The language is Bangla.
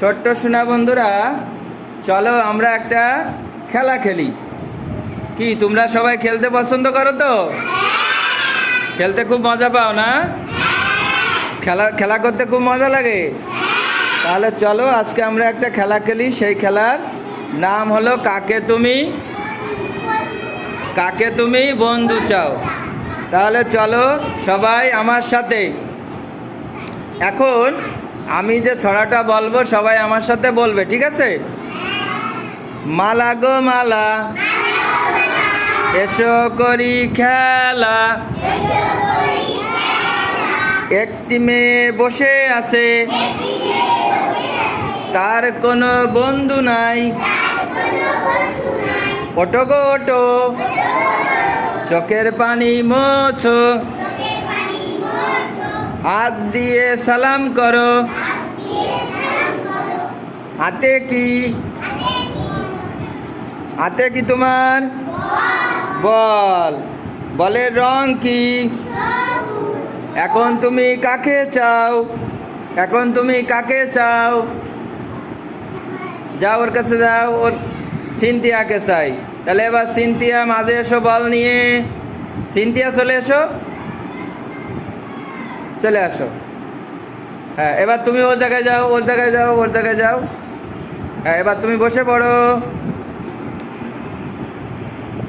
ছোট্ট সোনা বন্ধুরা, চলো আমরা একটা খেলা খেলি। কি, তোমরা সবাই খেলতে পছন্দ করো তো? খেলতে খুব মজা পাও না? খেলা খেলা করতে খুব মজা লাগে? তাহলে চলো, আজকে আমরা একটা খেলা খেলি। সেই খেলার নাম হলো কাকে তুমি? কাকে তুমি বন্ধু চাও? তাহলে চলো সবাই আমার সাথে। এখন আমি যে ছড়াটা বলব, সবাই আমার সাথে বলবে, ঠিক আছে? মালা গো মালা। এসো করি খেলা। একটি মেয়ে বসে আছে। তার কোনো বন্ধু নাই। ওটো গো ওটো চোখের পানি মোছো। হাত দিয়ে সালাম করো। হাতে কি? হাতে কি তোমার? বল। বলের রং কি? এখন তুমি কাকে চাও? এখন তুমি কাকে চাও? যাও ওর কাছে যাও, ওর সিনতিয়াকে চাই। তাহলে এবার সিনতিয়া মাঝে এসো, বল নিয়ে। সিনতিয়া চলে এসো। চলে আসো। হ্যাঁ এবার তুমি ওর জায়গায় যাও, ওর জায়গায় যাও, ওর জায়গায় যাও। হ্যাঁ এবার তুমি বসে পড়ো।